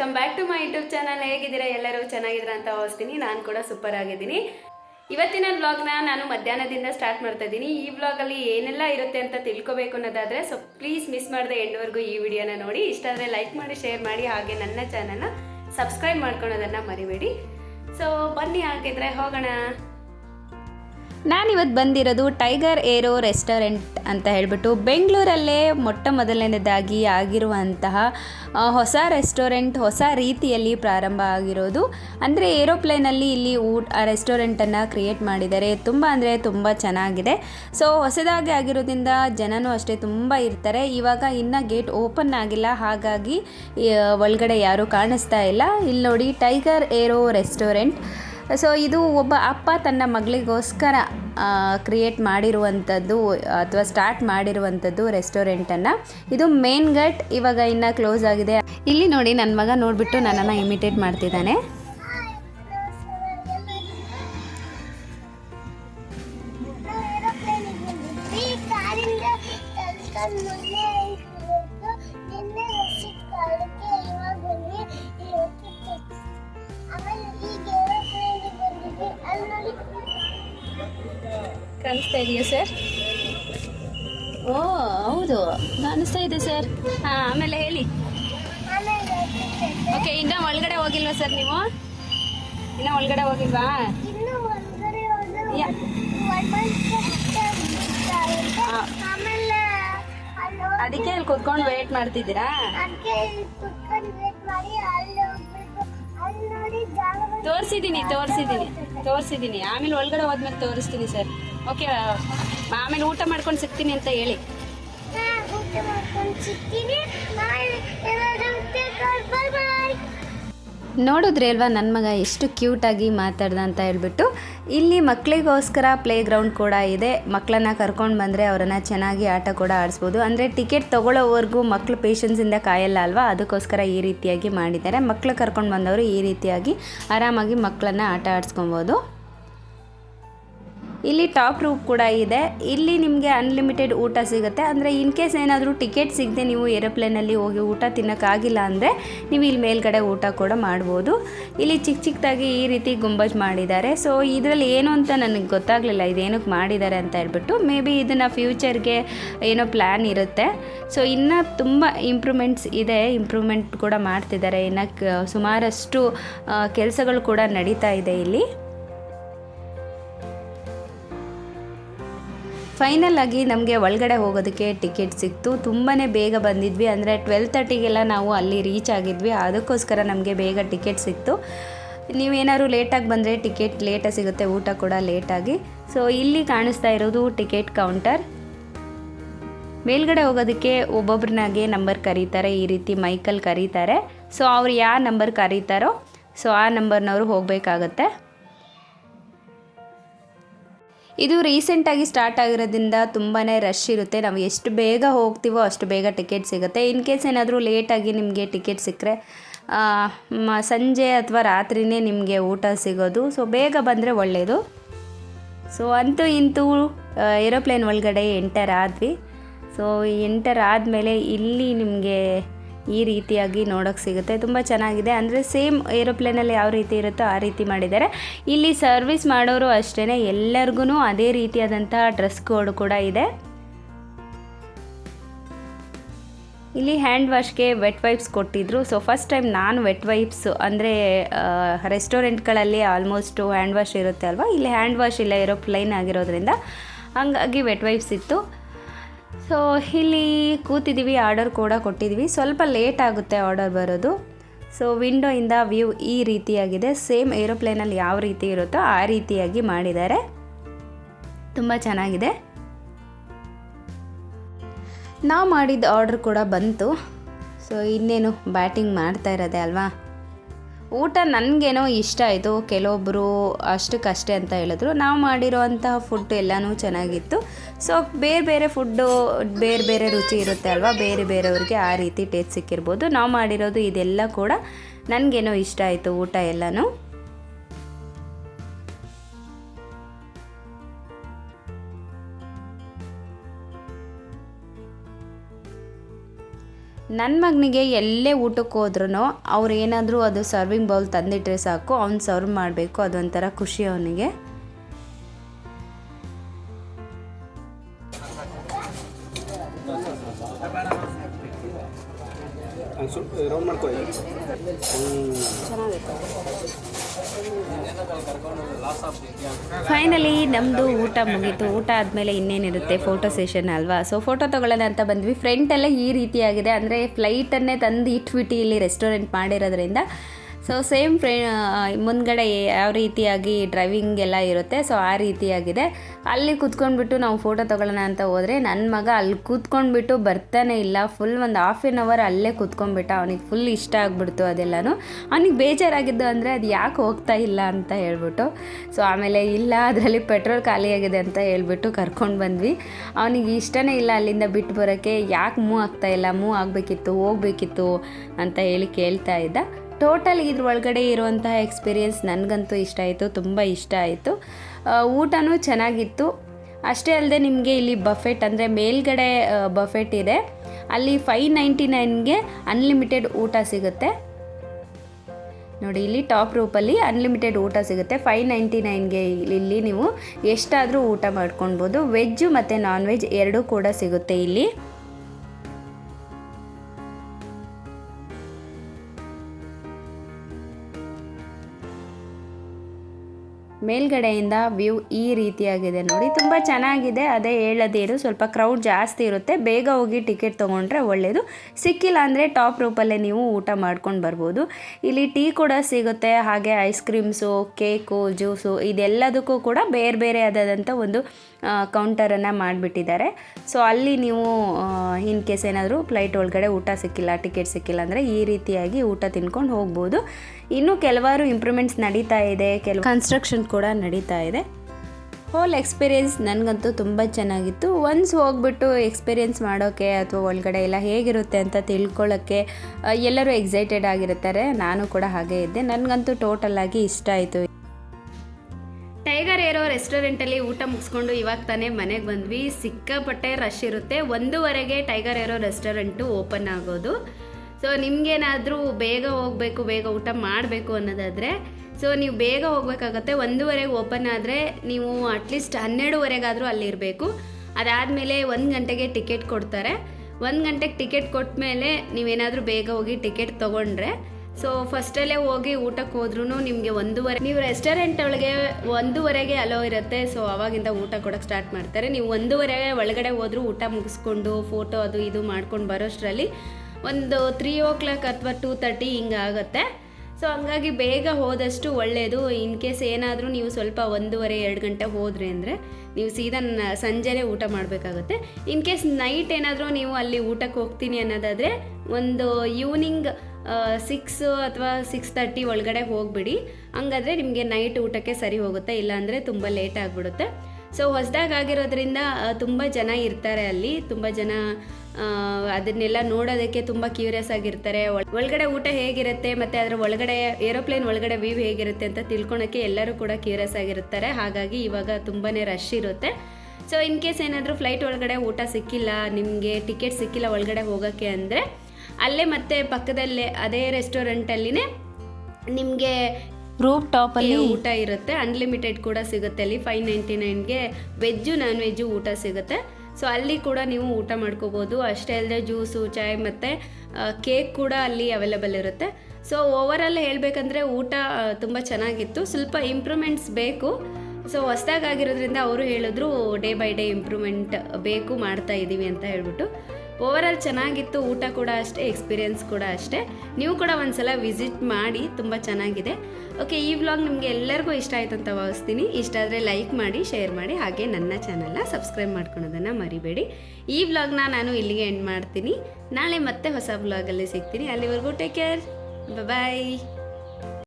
Welcome back to my YouTube channel ಹೇಗಿದ್ದೀರಾ? ಎಲ್ಲರೂ ಚೆನ್ನಾಗಿದ್ದೀರಾ ಅಂತ ಭಾವಿಸ್ತೀನಿ. ನಾನು ಕೂಡ ಸೂಪರ್ ಆಗಿದ್ದೀನಿ. ಇವತ್ತಿನ ವ್ಲಾಗ್ನ ನಾನು ಮಧ್ಯಾಹ್ನದಿಂದ ಸ್ಟಾರ್ಟ್ ಮಾಡ್ತಾ ಇದ್ದೀನಿ. ಈ ವ್ಲಾಗಲ್ಲಿ ಏನೆಲ್ಲ ಇರುತ್ತೆ ಅಂತ ತಿಳ್ಕೊಬೇಕು ಅನ್ನೋದಾದರೆ ಸೊ ಪ್ಲೀಸ್ ಮಿಸ್ ಮಾಡಿದೆ ಎಂಡ್ವರೆಗೂ ಈ ವಿಡಿಯೋನ ನೋಡಿ. ಇಷ್ಟ ಆದರೆ ಲೈಕ್ ಮಾಡಿ ಶೇರ್ ಮಾಡಿ, ಹಾಗೆ ನನ್ನ ಚಾನಲ್ನ ಸಬ್ಸ್ಕ್ರೈಬ್ ಮಾಡ್ಕೊಳೋದನ್ನು ಮರಿಬೇಡಿ. ಸೊ ಬನ್ನಿ ಹಾಕಿದ್ರೆ ಹೋಗೋಣ. ನಾನಿವತ್ತು ಬಂದಿರೋದು ಟೈಗರ್ ಏರೋ ರೆಸ್ಟೋರೆಂಟ್ ಅಂತ ಹೇಳಿಬಿಟ್ಟು ಬೆಂಗಳೂರಲ್ಲೇ ಮೊಟ್ಟ ಮೊದಲನೇದಾಗಿ ಆಗಿರುವಂತಹ ಹೊಸ ರೆಸ್ಟೋರೆಂಟ್, ಹೊಸ ರೀತಿಯಲ್ಲಿ ಪ್ರಾರಂಭ ಆಗಿರೋದು. ಅಂದರೆ ಏರೋಪ್ಲೇನಲ್ಲಿ ಇಲ್ಲಿ ಊಟ ರೆಸ್ಟೋರೆಂಟನ್ನು ಕ್ರಿಯೇಟ್ ಮಾಡಿದ್ದಾರೆ ತುಂಬ ಅಂದರೆ ತುಂಬ ಚೆನ್ನಾಗಿದೆ. ಸೊ, ಹೊಸದಾಗಿ ಆಗಿರೋದ್ರಿಂದ ಜನನೂ ಅಷ್ಟೇ ತುಂಬ ಇರ್ತಾರೆ. ಇವಾಗ ಇನ್ನೂ ಗೇಟ್ ಓಪನ್ ಆಗಿಲ್ಲ. ಹಾಗಾಗಿ ಒಳಗಡೆ ಯಾರೂ ಕಾಣಿಸ್ತಾ ಇಲ್ಲ. ಇಲ್ಲಿ ನೋಡಿ ಟೈಗರ್ ಏರೋ ರೆಸ್ಟೋರೆಂಟ್. ಸೊ ಇದು ಒಬ್ಬ ಅಪ್ಪ ತನ್ನ ಮಗಳಿಗೋಸ್ಕರ ಕ್ರಿಯೇಟ್ ಮಾಡಿರುವಂಥದ್ದು, ಅಥವಾ ಸ್ಟಾರ್ಟ್ ಮಾಡಿರುವಂಥದ್ದು ರೆಸ್ಟೋರೆಂಟನ್ನು ಇದು ಮೇನ್ ಗಟ್ ಇವಾಗ ಇನ್ನು ಕ್ಲೋಸ್ ಆಗಿದೆ. ಇಲ್ಲಿ ನೋಡಿ ನನ್ನ ಮಗ ನೋಡಿಬಿಟ್ಟು ನನ್ನನ್ನು ಇಮಿಟೇಟ್ ಮಾಡ್ತಿದ್ದಾನೆ. ಇದೆಯಾ ಸರ್? ಓ ಹೌದು. ಕಾಣಿಸ್ತಾ ಇದೆ ಸರ್. ಹಾಂ ಆಮೇಲೆ ಹೇಳಿ. ಓಕೆ ಇನ್ನೂ ಒಳಗಡೆ ಹೋಗಿಲ್ವಾ ಸರ್ ನೀವು? ಇನ್ನೂ ಒಳಗಡೆ ಹೋಗಿಲ್ವಾ? ಅದಕ್ಕೆ ಅಲ್ಲಿ ಕುತ್ಕೊಂಡು ವೇಟ್ ಮಾಡ್ತಿದ್ದೀರಾ? ತೋರಿಸಿದ್ದೀನಿ ತೋರಿಸಿದ್ದೀನಿ ತೋರಿಸಿದ್ದೀನಿ. ಆಮೇಲೆ ಒಳಗಡೆ ಹೋದ್ಮೇಲೆ ತೋರಿಸ್ತೀನಿ ಸರ್. ಓಕೆ ಆಮೇಲೆ ಊಟ ಮಾಡ್ಕೊಂಡು ಸಿಗ್ತೀನಿ ಅಂತ ಹೇಳಿ. ನೋಡಿದ್ರೆ ಅಲ್ವಾ ನನ್ನ ಮಗ ಎಷ್ಟು ಕ್ಯೂಟಾಗಿ ಮಾತಾಡ್ದ ಅಂತ ಹೇಳ್ಬಿಟ್ಟು. ಇಲ್ಲಿ ಮಕ್ಕಳಿಗೋಸ್ಕರ ಪ್ಲೇ ಗ್ರೌಂಡ್ ಕೂಡ ಇದೆ. ಮಕ್ಕಳನ್ನ ಕರ್ಕೊಂಡು ಬಂದರೆ ಅವರನ್ನು ಚೆನ್ನಾಗಿ ಆಟ ಕೂಡ ಆಡಿಸ್ಬೋದು. ಅಂದರೆ ಟಿಕೆಟ್ ತೊಗೊಳ್ಳೋವರೆಗೂ ಮಕ್ಕಳು ಪೇಷನ್ಸಿಂದ ಕಾಯಲ್ಲ ಅಲ್ವಾ? ಅದಕ್ಕೋಸ್ಕರ ಈ ರೀತಿಯಾಗಿ ಮಾಡಿದ್ದಾರೆ. ಮಕ್ಕಳು ಕರ್ಕೊಂಡು ಬಂದವರು ಈ ರೀತಿಯಾಗಿ ಆರಾಮಾಗಿ ಮಕ್ಕಳನ್ನ ಆಟ ಆಡಿಸ್ಕೊಬೋದು. ಇಲ್ಲಿ ಟಾಪ್ ರೂಪ್ ಕೂಡ ಇದೆ. ಇಲ್ಲಿ ನಿಮಗೆ ಅನ್ಲಿಮಿಟೆಡ್ ಊಟ ಸಿಗುತ್ತೆ. ಅಂದರೆ ಇನ್ ಕೇಸ್ ಏನಾದರೂ ಟಿಕೆಟ್ ಸಿಗದೆ ನೀವು ಏರೋಪ್ಲೇನಲ್ಲಿ ಹೋಗಿ ಊಟ ತಿನ್ನೋಕ್ಕಾಗಿಲ್ಲ ಅಂದರೆ ನೀವು ಇಲ್ಲಿ ಮೇಲ್ಗಡೆ ಊಟ ಕೂಡ ಮಾಡ್ಬೋದು. ಇಲ್ಲಿ ಚಿಕ್ಕ ಚಿಕ್ಕದಾಗಿ ಈ ರೀತಿ ಗುಂಬಜ್ ಮಾಡಿದ್ದಾರೆ. ಸೊ ಇದರಲ್ಲಿ ಏನು ಅಂತ ನನಗೆ ಗೊತ್ತಾಗಲಿಲ್ಲ. ಇದೇನಕ್ಕೆ ಮಾಡಿದ್ದಾರೆ ಅಂತ ಹೇಳ್ಬಿಟ್ಟು ಮೇ ಬಿ ಇದನ್ನು ಫ್ಯೂಚರ್ಗೆ ಏನೋ ಪ್ಲ್ಯಾನ್ ಇರುತ್ತೆ. ಸೊ ಇನ್ನು ತುಂಬ ಇಂಪ್ರೂವ್ಮೆಂಟ್ಸ್ ಇದೆ. ಇಂಪ್ರೂವ್ಮೆಂಟ್ ಕೂಡ ಮಾಡ್ತಿದ್ದಾರೆ. ಇನ್ನು ಸುಮಾರಷ್ಟು ಕೆಲಸಗಳು ಕೂಡ ನಡೀತಾ ಇದೆ ಇಲ್ಲಿ. ಫೈನಲ್ ಆಗಿ ನಮಗೆ ಒಳಗಡೆ ಹೋಗೋದಕ್ಕೆ ಟಿಕೆಟ್ ಸಿಕ್ತು. ತುಂಬಾ ಬೇಗ ಬಂದಿದ್ವಿ. ಅಂದರೆ ಟ್ವೆಲ್ ತರ್ಟಿಗೆಲ್ಲ ನಾವು ಅಲ್ಲಿ ರೀಚ್ ಆಗಿದ್ವಿ. ಅದಕ್ಕೋಸ್ಕರ ನಮಗೆ ಬೇಗ ಟಿಕೆಟ್ ಸಿಕ್ತು. ನೀವೇನಾದ್ರು ಲೇಟಾಗಿ ಬಂದರೆ ಟಿಕೆಟ್ ಲೇಟಾಗಿ ಸಿಗುತ್ತೆ. ಊಟ ಕೂಡ ಲೇಟಾಗಿ ಸೊ ಇಲ್ಲಿ ಕಾಣಿಸ್ತಾ ಇರೋದು ಟಿಕೆಟ್ ಕೌಂಟರ್ ಮೇಲ್ಗಡೆ ಹೋಗೋದಕ್ಕೆ ಒಬ್ಬೊಬ್ರನ್ನಾಗೆ ನಂಬರ್ ಕರೀತಾರೆ. ಈ ರೀತಿ ಮೈಕಲ್ಲಿ ಕರೀತಾರೆ. ಸೊ ಅವ್ರು ಯಾವ ನಂಬರ್ ಕರೀತಾರೋ ಸೊ ಆ ನಂಬರ್ನವರು ಹೋಗಬೇಕಾಗತ್ತೆ. ಇದು ರೀಸೆಂಟಾಗಿ ಸ್ಟಾರ್ಟ್ ಆಗಿರೋದ್ರಿಂದ ತುಂಬಾ ರಶ್ ಇರುತ್ತೆ. ನಾವು ಎಷ್ಟು ಬೇಗ ಹೋಗ್ತೀವೋ ಅಷ್ಟು ಬೇಗ ಟಿಕೆಟ್ ಸಿಗುತ್ತೆ. ಇನ್ ಕೇಸ್ ಏನಾದರೂ ಲೇಟಾಗಿ ನಿಮಗೆ ಟಿಕೆಟ್ ಸಿಕ್ಕರೆ ಸಂಜೆ ಅಥವಾ ರಾತ್ರಿನೇ ನಿಮಗೆ ಊಟ ಸಿಗೋದು. ಸೊ ಬೇಗ ಬಂದರೆ ಒಳ್ಳೆಯದು ಸೊ ಅಂತೂ ಇಂತೂ ಏರೋಪ್ಲೇನ್ ಒಳಗಡೆ ಎಂಟರ್ ಆದ್ವಿ. ಸೊ ಎಂಟರ್ ಆದಮೇಲೆ ಇಲ್ಲಿ ನಿಮಗೆ ಈ ರೀತಿಯಾಗಿ ನೋಡೋಕ್ಕೆ ಸಿಗುತ್ತೆ. ತುಂಬ ಚೆನ್ನಾಗಿದೆ. ಅಂದರೆ ಸೇಮ್ ಏರೋಪ್ಲೇನಲ್ಲಿ ಯಾವ ರೀತಿ ಇರುತ್ತೋ ಆ ರೀತಿ ಮಾಡಿದ್ದಾರೆ. ಇಲ್ಲಿ ಸರ್ವಿಸ್ ಮಾಡೋರು ಅಷ್ಟೇ ಎಲ್ಲರಿಗೂ ಅದೇ ರೀತಿಯಾದಂಥ ಡ್ರೆಸ್ ಕೋಡ್ ಕೂಡ ಇದೆ. ಇಲ್ಲಿ ಹ್ಯಾಂಡ್ ವಾಶ್ಗೆ ವೆಟ್ ವೈಪ್ಸ್ ಕೊಟ್ಟಿದ್ರು. ಸೊ ಫಸ್ಟ್ ಟೈಮ್ ನಾನು ವೆಟ್ ವೈಪ್ಸ್ ಅಂದರೆ ರೆಸ್ಟೋರೆಂಟ್ಗಳಲ್ಲಿ ಆಲ್ಮೋಸ್ಟು ಹ್ಯಾಂಡ್ ವಾಶ್ ಇರುತ್ತೆ ಅಲ್ವಾ? ಇಲ್ಲಿ ಹ್ಯಾಂಡ್ ವಾಶ್ ಇಲ್ಲ ಏರೋಪ್ಲೈನ್ ಆಗಿರೋದ್ರಿಂದ. ಹಂಗಾಗಿ ವೆಟ್ ವೈಪ್ಸ್ ಇತ್ತು. ಸೊ ಇಲ್ಲಿ ಕೂತಿದ್ದೀವಿ ಆರ್ಡರ್ ಕೂಡ ಕೊಟ್ಟಿದ್ವಿ ಸ್ವಲ್ಪ ಲೇಟ್ ಆಗುತ್ತೆ ಆರ್ಡರ್ ಬರೋದು. ಸೊ ವಿಂಡೋಯಿಂದ ವ್ಯೂ ಈ ರೀತಿಯಾಗಿದೆ. ಸೇಮ್ ಏರೋಪ್ಲೇನಲ್ಲಿ ಯಾವ ರೀತಿ ಇರುತ್ತೋ ಆ ರೀತಿಯಾಗಿ ಮಾಡಿದ್ದಾರೆ. ತುಂಬ ಚೆನ್ನಾಗಿದೆ. ನಾವು ಮಾಡಿದ ಆರ್ಡರ್ ಕೂಡ ಬಂತು. ಸೊ ಇನ್ನೇನು ಬ್ಯಾಟಿಂಗ್ ಮಾಡ್ತಾ ಇರೋದೆ ಅಲ್ವಾ? ಊಟ ನನಗೇನೋ ಇಷ್ಟ ಆಯಿತು. ಕೆಲವೊಬ್ಬರು ಅಷ್ಟಕ್ಕಷ್ಟೇ ಅಂತ ಹೇಳಿದ್ರು. ನಾವು ಮಾಡಿರೋವಂತಹ ಫುಡ್ ಎಲ್ಲನೂ ಚೆನ್ನಾಗಿತ್ತು. ಸೊ ಬೇರೆ ಬೇರೆ ಫುಡ್ಡು ಬೇರೆ ಬೇರೆ ರುಚಿ ಇರುತ್ತೆ ಅಲ್ವಾ? ಬೇರೆ ಬೇರೆಯವ್ರಿಗೆ ಆ ರೀತಿ ಟೇಸ್ಟ್ ಸಿಕ್ಕಿರ್ಬೋದು. ನಾವು ಮಾಡಿರೋದು ಇದೆಲ್ಲ ಕೂಡ ನನಗೇನೋ ಇಷ್ಟ ಆಯಿತು ಊಟ ಎಲ್ಲನೂ. ನನ್ನ ಮಗನಿಗೆ ಎಲ್ಲೇ ಊಟಕ್ಕೆ ಹೋದ್ರೂ ಅವ್ರು ಏನಾದರೂ ಅದು ಸರ್ವಿಂಗ್ ಬೌಲ್ ತಂದಿಟ್ಟರೆ ಸಾಕು ಅವ್ನು ಸರ್ವ್ ಮಾಡಬೇಕು ಅದೊಂಥರ ಖುಷಿ ಅವನಿಗೆ. ರೌಂಡ್ ಮಾಡ್ಕೊಳ್ಳಿ ಫೈನಲಿ ನಮ್ಮದು ಊಟ ಮುಗೀತು. ಊಟ ಆದಮೇಲೆ ಇನ್ನೇನಿರುತ್ತೆ? ಫೋಟೋ ಸೆಷನ್ ಅಲ್ವಾ? ಸೊ ಫೋಟೋ ತೊಗೊಳ್ಳೋಣ ಅಂತ ಬಂದ್ವಿ. ಫ್ರಂಟ್ ಎಲ್ಲ ಈ ರೀತಿಯಾಗಿದೆ. ಅಂದರೆ ಫ್ಲೈಟನ್ನೇ ತಂದು ಇಟ್ಬಿಟ್ಟು ಇಲ್ಲಿ ರೆಸ್ಟೋರೆಂಟ್ ಮಾಡಿರೋದ್ರಿಂದ ಸೊ ಸೇಮ್ ಫ್ರೇ ಮುಂದ್ಗಡೆ ಯಾವ ರೀತಿಯಾಗಿ ಡ್ರೈವಿಂಗ್ ಎಲ್ಲ ಇರುತ್ತೆ ಸೊ ಆ ರೀತಿಯಾಗಿದೆ. ಅಲ್ಲಿ ಕೂತ್ಕೊಂಡ್ಬಿಟ್ಟು ನಾವು ಫೋಟೋ ತೊಗೊಳ್ಳೋಣ ಅಂತ ಹೋದರೆ ನನ್ನ ಮಗ ಅಲ್ಲಿ ಕೂತ್ಕೊಂಡ್ಬಿಟ್ಟು ಬರ್ತಾನೆ ಇಲ್ಲ ಫುಲ್ ಒಂದು ಹಾಫ್ ಆನ್ ಅವರ್ ಅಲ್ಲೇ ಕೂತ್ಕೊಂಡ್ಬಿಟ್ಟ. ಅವನಿಗೆ ಫುಲ್ ಇಷ್ಟ ಆಗಿಬಿಡ್ತು ಅದೆಲ್ಲನೂ. ಅವನಿಗೆ ಬೇಜಾರಾಗಿದ್ದು ಅಂದರೆ ಅದು ಯಾಕೆ ಹೋಗ್ತಾ ಇಲ್ಲ ಅಂತ ಹೇಳ್ಬಿಟ್ಟು. ಸೊ ಆಮೇಲೆ ಇಲ್ಲ, ಅದರಲ್ಲಿ ಪೆಟ್ರೋಲ್ ಖಾಲಿಯಾಗಿದೆ ಅಂತ ಹೇಳ್ಬಿಟ್ಟು ಕರ್ಕೊಂಡು ಬಂದ್ವಿ. ಅವನಿಗೆ ಇಷ್ಟನೇ ಇಲ್ಲ ಅಲ್ಲಿಂದ ಬಿಟ್ಟು ಬರೋಕ್ಕೆ ಯಾಕೆ ಮೂವ್ ಆಗ್ತಾ ಇಲ್ಲ ಮೂವ್ ಆಗಬೇಕಿತ್ತು, ಹೋಗ್ಬೇಕಿತ್ತು ಅಂತ ಹೇಳಿ ಕೇಳ್ತಾ ಇದ್ದ. ಟೋಟಲ್ ಇದ್ರ ಒಳಗಡೆ ಇರುವಂತಹ ಎಕ್ಸ್ಪೀರಿಯೆನ್ಸ್ ನನಗಂತೂ ಇಷ್ಟ ಆಯಿತು, ತುಂಬ ಇಷ್ಟ ಆಯಿತು. ಊಟನೂ ಚೆನ್ನಾಗಿತ್ತು. ಅಷ್ಟೇ ಅಲ್ಲದೆ ನಿಮಗೆ ಇಲ್ಲಿ ಬಫೆಟ್ ಅಂದರೆ ಮೇಲ್ಗಡೆ ಬಫೆಟ್ ಇದೆ. ಅಲ್ಲಿ ಫೈವ್ ನೈಂಟಿ ನೈನ್ಗೆ ಅನ್ಲಿಮಿಟೆಡ್ ಊಟ ಸಿಗುತ್ತೆ. ನೋಡಿ, ಇಲ್ಲಿ ಟಾಪ್ ರೂಪಲ್ಲಿ ಅನ್ಲಿಮಿಟೆಡ್ ಊಟ ಸಿಗುತ್ತೆ. ಫೈವ್ ನೈಂಟಿ ನೈನ್ಗೆ ಇಲ್ಲಿ ನೀವು ಎಷ್ಟಾದರೂ ಊಟ ಮಾಡ್ಕೊಳ್ಬೋದು. ವೆಜ್ಜು ಮತ್ತು ನಾನ್ ವೆಜ್ ಎರಡೂ ಕೂಡ ಸಿಗುತ್ತೆ ಇಲ್ಲಿ. ಮೇಲ್ಗಡೆಯಿಂದ ವ್ಯೂ ಈ ರೀತಿಯಾಗಿದೆ ನೋಡಿ. ತುಂಬ ಚೆನ್ನಾಗಿದೆ. ಅದೇ ಹೇಳೋದೇನು ಸ್ವಲ್ಪ ಕ್ರೌಡ್ ಜಾಸ್ತಿ ಇರುತ್ತೆ. ಬೇಗ ಹೋಗಿ ಟಿಕೆಟ್ ತೊಗೊಂಡ್ರೆ ಒಳ್ಳೆಯದು ಸಿಕ್ಕಿಲ್ಲ ಅಂದರೆ ಟಾಪ್ ರೂಪಲ್ಲೇ ನೀವು ಊಟ ಮಾಡ್ಕೊಂಡು ಬರ್ಬೋದು. ಇಲ್ಲಿ ಟೀ ಕೂಡ ಸಿಗುತ್ತೆ. ಹಾಗೆ ಐಸ್ ಕ್ರೀಮ್ಸು ಕೇಕು ಜ್ಯೂಸು ಇದೆಲ್ಲದಕ್ಕೂ ಕೂಡ ಬೇರೆ ಬೇರೆ ಆದಂಥ ಒಂದು ಕೌಂಟರನ್ನು ಮಾಡಿಬಿಟ್ಟಿದ್ದಾರೆ. ಸೊ ಅಲ್ಲಿ ನೀವು ಇನ್ ಕೇಸ್ ಏನಾದರೂ ಫ್ಲೈಟ್ ಒಳಗಡೆ ಊಟ ಸಿಕ್ಕಿಲ್ಲ ಟಿಕೆಟ್ ಸಿಕ್ಕಿಲ್ಲ ಅಂದರೆ ಈ ರೀತಿಯಾಗಿ ಊಟ ತಿನ್ಕೊಂಡು ಹೋಗ್ಬೋದು. ಇನ್ನೂ ಕೆಲವಾರು ಇಂಪ್ರೂವ್ಮೆಂಟ್ಸ್ ನಡೀತಾ ಇದೆ ಕೆಲವು ಕನ್ಸ್ಟ್ರಕ್ಷನ್ ಕೂಡ ನಡೀತಾ ಇದೆ. ಹೋಲ್ ಎಕ್ಸ್ಪೀರಿಯೆನ್ಸ್ ನನಗಂತೂ ತುಂಬ ಚೆನ್ನಾಗಿತ್ತು. ಒನ್ಸ್ ಹೋಗ್ಬಿಟ್ಟು ಎಕ್ಸ್ಪೀರಿಯೆನ್ಸ್ ಮಾಡೋಕ್ಕೆ ಅಥವಾ ಒಳಗಡೆ ಎಲ್ಲ ಹೇಗಿರುತ್ತೆ ಅಂತ ತಿಳ್ಕೊಳ್ಳೋಕ್ಕೆ ಎಲ್ಲರೂ ಎಕ್ಸೈಟೆಡ್ ಆಗಿರ್ತಾರೆ. ನಾನು ಕೂಡ ಹಾಗೆ ಇದ್ದೆ. ನನಗಂತೂ ಟೋಟಲ್ ಆಗಿ ಇಷ್ಟ ಆಯಿತು. ಟೈಗರ್ ಏರೋ ರೆಸ್ಟೋರೆಂಟಲ್ಲಿ ಊಟ ಮುಗಿಸ್ಕೊಂಡು ಇವಾಗ ತಾನೇ ಮನೆಗೆ ಬಂದ್ವಿ. ಸಿಕ್ಕಾಪಟ್ಟೆ ರಶ್ ಇರುತ್ತೆ. ಒಂದೂವರೆಗೆ ಟೈಗರ್ ಏರೋ ರೆಸ್ಟೋರೆಂಟು ಓಪನ್ ಆಗೋದು. ಸೊ ನಿಮಗೇನಾದರೂ ಬೇಗ ಹೋಗಬೇಕು, ಬೇಗ ಊಟ ಮಾಡಬೇಕು ಅನ್ನೋದಾದರೆ ಸೊ ನೀವು ಬೇಗ ಹೋಗಬೇಕಾಗತ್ತೆ. ಒಂದೂವರೆಗೆ ಓಪನ್ ಆದರೆ ನೀವು ಅಟ್ಲೀಸ್ಟ್ ಹನ್ನೆರಡುವರೆಗಾದರೂ ಅಲ್ಲಿರಬೇಕು. ಅದಾದಮೇಲೆ ಒಂದು ಗಂಟೆಗೆ ಟಿಕೆಟ್ ಕೊಡ್ತಾರೆ. ಒಂದು ಗಂಟೆಗೆ ಟಿಕೆಟ್ ಕೊಟ್ಟ ಮೇಲೆ ನೀವೇನಾದರೂ ಬೇಗ ಹೋಗಿ ಟಿಕೆಟ್ ತೊಗೊಂಡ್ರೆ ಸೊ ಫಸ್ಟಲ್ಲೇ ಹೋಗಿ ಊಟಕ್ಕೆ ಹೋದ್ರೂ ನಿಮಗೆ ಒಂದೂವರೆ, ನೀವು ರೆಸ್ಟೋರೆಂಟ್ ಒಳಗೆ ಒಂದೂವರೆಗೆ ಅಲೋ ಇರುತ್ತೆ. ಸೊ ಅವಾಗಿಂದ ಊಟ ಕೊಡೋಕ್ಕೆ ಸ್ಟಾರ್ಟ್ ಮಾಡ್ತಾರೆ. ನೀವು ಒಂದೂವರೆ ಒಳಗಡೆ ಹೋದರೂ ಊಟ ಮುಗಿಸ್ಕೊಂಡು ಫೋಟೋ ಅದು ಇದು ಮಾಡ್ಕೊಂಡು ಬರೋಷ್ಟರಲ್ಲಿ ಒಂದು ತ್ರೀ ಓ ಕ್ಲಾಕ್ ಅಥವಾ ಟೂ ತರ್ಟಿ ಹಿಂಗೆ ಆಗುತ್ತೆ ಸೊ ಹಂಗಾಗಿ ಬೇಗ ಹೋದಷ್ಟು ಒಳ್ಳೆಯದು ಇನ್ ಕೇಸ್ ಏನಾದರೂ ನೀವು ಸ್ವಲ್ಪ ಒಂದೂವರೆ, ಎರಡು ಗಂಟೆ ಹೋದ್ರಿ ಅಂದರೆ ನೀವು ಸೀದಾ ಸಂಜೆನೇ ಊಟ ಮಾಡಬೇಕಾಗುತ್ತೆ. ಇನ್ ಕೇಸ್ ನೈಟ್ ಏನಾದರೂ ನೀವು ಅಲ್ಲಿ ಊಟಕ್ಕೆ ಹೋಗ್ತೀನಿ ಅನ್ನೋದಾದರೆ ಒಂದು ಈವ್ನಿಂಗ್ ಸಿಕ್ಸ್ ಅಥವಾ ಸಿಕ್ಸ್ ತರ್ಟಿ ಒಳಗಡೆ ಹೋಗ್ಬಿಡಿ. ಹಂಗಾದರೆ ನಿಮಗೆ ನೈಟ್ ಊಟಕ್ಕೆ ಸರಿ ಹೋಗುತ್ತೆ. ಇಲ್ಲಾಂದರೆ ತುಂಬ ಲೇಟ್ ಆಗಿಬಿಡುತ್ತೆ. ಸೊ ಹೊಸದಾಗಿ ಆಗಿರೋದ್ರಿಂದ ತುಂಬ ಜನ ಇರ್ತಾರೆ ಅಲ್ಲಿ. ತುಂಬ ಜನ ಅದನ್ನೆಲ್ಲ ನೋಡೋದಕ್ಕೆ ತುಂಬ ಕ್ಯೂರಿಯಸ್ ಆಗಿರ್ತಾರೆ. ಒಳ- ಒಳಗಡೆ ಊಟ ಹೇಗಿರುತ್ತೆ, ಮತ್ತು ಅದರ ಒಳಗಡೆ, ಏರೋಪ್ಲೇನ್ ಒಳಗಡೆ ವ್ಯೂ ಹೇಗಿರುತ್ತೆ ಅಂತ ತಿಳ್ಕೊಳಕ್ಕೆ ಎಲ್ಲರೂ ಕೂಡ ಕ್ಯೂರಿಯಸ್ ಆಗಿರುತ್ತಾರೆ ಹಾಗಾಗಿ ಇವಾಗ ತುಂಬಾ ರಶ್ ಇರುತ್ತೆ. ಸೊ ಇನ್ ಕೇಸ್ ಏನಾದರೂ ಫ್ಲೈಟ್ ಒಳಗಡೆ ಊಟ ಸಿಕ್ಕಿಲ್ಲ, ನಿಮಗೆ ಟಿಕೆಟ್ ಸಿಕ್ಕಿಲ್ಲ ಒಳಗಡೆ ಹೋಗೋಕ್ಕೆ ಅಂದರೆ, ಅಲ್ಲೇ ಮತ್ತೆ ಪಕ್ಕದಲ್ಲೇ, ಅದೇ ರೆಸ್ಟೋರೆಂಟಲ್ಲಿನೇ ನಿಮಗೆ ರೂಪ್ ಟಾಪಲ್ಲಿ ಊಟ ಇರುತ್ತೆ. ಅನ್ಲಿಮಿಟೆಡ್ ಕೂಡ ಸಿಗುತ್ತೆ ಅಲ್ಲಿ. ಫೈವ್ ನೈಂಟಿ ನೈನ್ಗೆ ವೆಜ್ಜು ನಾನ್ ವೆಜ್ಜು ಊಟ ಸಿಗುತ್ತೆ. ಸೊ ಅಲ್ಲಿ ಕೂಡ ನೀವು ಊಟ ಮಾಡ್ಕೋಬೋದು. ಅಷ್ಟೇ ಅಲ್ಲದೆ ಜ್ಯೂಸು ಚಾಯ್ ಮತ್ತು ಕೇಕ್ ಕೂಡ ಅಲ್ಲಿ ಅವೈಲೇಬಲ್ ಇರುತ್ತೆ. ಸೊ ಓವರಾಲ್ ಹೇಳಬೇಕಂದ್ರೆ ಊಟ ತುಂಬ ಚೆನ್ನಾಗಿತ್ತು. ಸ್ವಲ್ಪ ಇಂಪ್ರೂವ್ಮೆಂಟ್ಸ್ ಬೇಕು. ಸೊ ಹೊಸ್ದಾಗಿ ಆಗಿರೋದ್ರಿಂದ ಅವರು ಹೇಳಿದ್ರು ಡೇ ಬೈ ಡೇ ಇಂಪ್ರೂವ್ಮೆಂಟ್ ಬೇಕು, ಮಾಡ್ತಾ ಇದ್ದೀವಿ ಅಂತ ಹೇಳ್ಬಿಟ್ಟು. ಓವರಾಲ್ ಚೆನ್ನಾಗಿತ್ತು, ಊಟ ಕೂಡ ಅಷ್ಟೇ ಎಕ್ಸ್ಪೀರಿಯೆನ್ಸ್ ಕೂಡ ಅಷ್ಟೇ. ನೀವು ಕೂಡ ಒಂದ್ಸಲ ವಿಸಿಟ್ ಮಾಡಿ, ತುಂಬ ಚೆನ್ನಾಗಿದೆ. ಓಕೆ ಈ ವ್ಲಾಗ್ ನಿಮಗೆ ಎಲ್ಲರಿಗೂ ಇಷ್ಟ ಆಯ್ತು ಅಂತ ಭಾವಿಸ್ತೀನಿ. ಇಷ್ಟ ಆದರೆ ಲೈಕ್ ಮಾಡಿ ಶೇರ್ ಮಾಡಿ, ಹಾಗೆ ನನ್ನ ಚಾನಲ್ನ ಸಬ್ಸ್ಕ್ರೈಬ್ ಮಾಡ್ಕೊಳೋದನ್ನು ಮರಿಬೇಡಿ. ಈ ವ್ಲಾಗ್ನ ನಾನು ಇಲ್ಲಿಗೆ ಎಂಡ್ ಮಾಡ್ತೀನಿ. ನಾಳೆ ಮತ್ತೆ ಹೊಸ ವ್ಲಾಗಲ್ಲಿ ಸಿಗ್ತೀನಿ. ಅಲ್ಲಿವರೆಗೂ ಟೇಕ್ ಕೇರ್ ಬಾಯ್